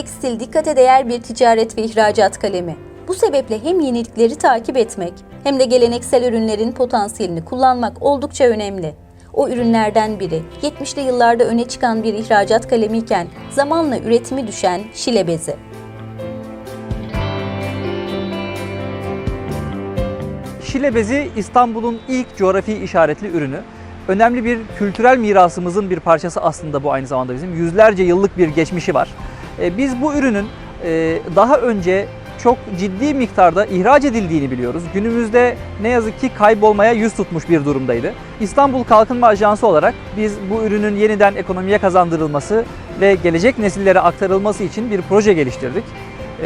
tekstil dikkate değer bir ticaret ve ihracat kalemi. Bu sebeple hem yenilikleri takip etmek hem de geleneksel ürünlerin potansiyelini kullanmak oldukça önemli. O ürünlerden biri 70'li yıllarda öne çıkan bir ihracat kalemiyken zamanla üretimi düşen şile bezi. Şile bezi İstanbul'un ilk coğrafi işaretli ürünü. Önemli bir kültürel mirasımızın bir parçası aslında bu aynı zamanda bizim. Yüzlerce yıllık bir geçmişi var. E, Biz bu ürünün e, daha önce çok ciddi miktarda ihraç edildiğini biliyoruz. Günümüzde ne yazık ki kaybolmaya yüz tutmuş bir durumdaydı. İstanbul Kalkınma Ajansı olarak biz bu ürünün yeniden ekonomiye kazandırılması ve gelecek nesillere aktarılması için bir proje geliştirdik.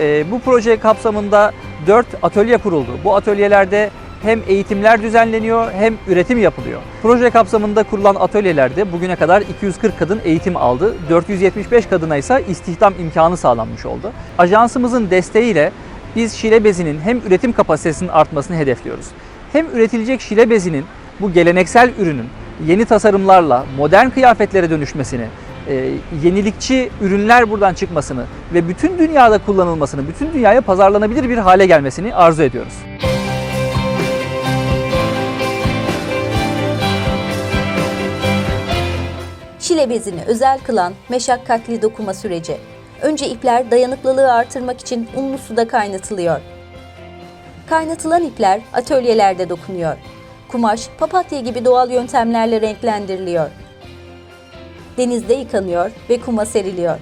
E, Bu proje kapsamında 4 atölye kuruldu. Bu atölyelerde hem eğitimler düzenleniyor hem üretim yapılıyor. Proje kapsamında kurulan atölyelerde bugüne kadar 240 kadın eğitim aldı. 475 kadına ise istihdam imkanı sağlanmış oldu. Ajansımızın desteğiyle biz şile bezinin hem üretim kapasitesinin artmasını hedefliyoruz. Hem üretilecek şile bezinin bu geleneksel ürünün yeni tasarımlarla modern kıyafetlere dönüşmesini, e, yenilikçi ürünler buradan çıkmasını ve bütün dünyada kullanılmasını, bütün dünyaya pazarlanabilir bir hale gelmesini arzu ediyoruz. Şile bezini özel kılan meşakkatli dokuma süreci. Önce ipler dayanıklılığı artırmak için unlu suda kaynatılıyor. Kaynatılan ipler atölyelerde dokunuyor. Kumaş papatya gibi doğal yöntemlerle renklendiriliyor. Denizde yıkanıyor ve kuma seriliyor.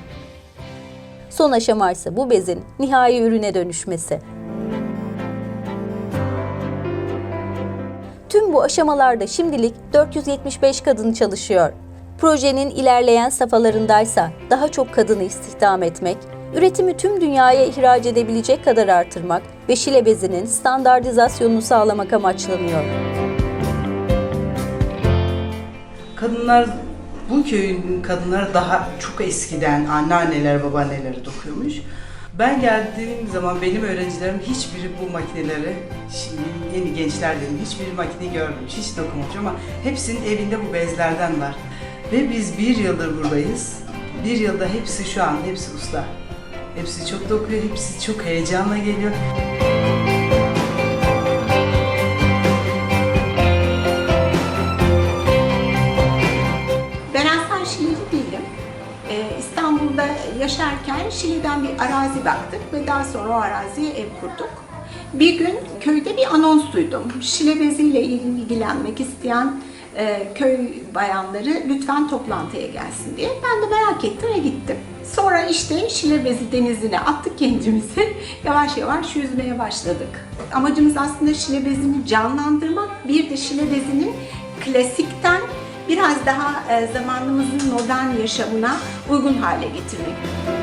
Son aşama ise bu bezin nihai ürüne dönüşmesi. Tüm bu aşamalarda şimdilik 475 kadın çalışıyor. Projenin ilerleyen safhalarındaysa daha çok kadını istihdam etmek, üretimi tüm dünyaya ihraç edebilecek kadar artırmak ve şile bezinin standartizasyonunu sağlamak amaçlanıyor. Kadınlar bu köyün kadınları daha çok eskiden anneanneler babaanneleri dokuyormuş. Ben geldiğim zaman benim öğrencilerim hiçbiri bu makineleri, şimdi yeni gençler dedim, hiçbiri makineyi görmemiş, hiç dokunmamış ama hepsinin evinde bu bezlerden var. Ve biz bir yıldır buradayız. Bir yılda hepsi şu an, hepsi usta. Hepsi çok dokuyor, hepsi çok heyecanla geliyor. Ben aslen Şileli değilim. Ee, İstanbul'da yaşarken Şili'den bir arazi baktık ve daha sonra o araziye ev kurduk. Bir gün köyde bir anons duydum. Şile beziyle ilgilenmek isteyen e, köy bayanları lütfen toplantıya gelsin diye. Ben de merak ettim ve gittim. Sonra işte Şile bezi denizine attık kendimizi. Yavaş yavaş yüzmeye başladık. Amacımız aslında Şile bezini canlandırmak. Bir de Şile bezinin klasikten biraz daha e, zamanımızın modern yaşamına uygun hale getirmek.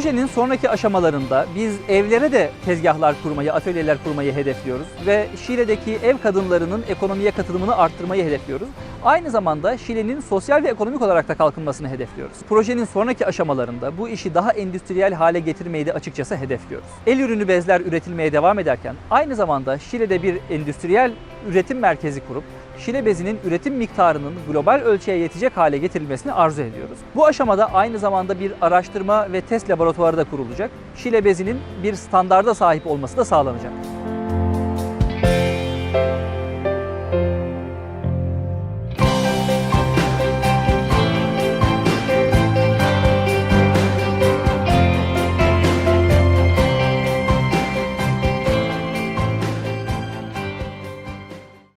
Projenin sonraki aşamalarında biz evlere de tezgahlar kurmayı, atölyeler kurmayı hedefliyoruz ve Şile'deki ev kadınlarının ekonomiye katılımını arttırmayı hedefliyoruz. Aynı zamanda Şile'nin sosyal ve ekonomik olarak da kalkınmasını hedefliyoruz. Projenin sonraki aşamalarında bu işi daha endüstriyel hale getirmeyi de açıkçası hedefliyoruz. El ürünü bezler üretilmeye devam ederken aynı zamanda Şile'de bir endüstriyel üretim merkezi kurup Şile bezinin üretim miktarının global ölçeğe yetecek hale getirilmesini arzu ediyoruz. Bu aşamada aynı zamanda bir araştırma ve test laboratuvarı da kurulacak. Şile bezinin bir standarda sahip olması da sağlanacak.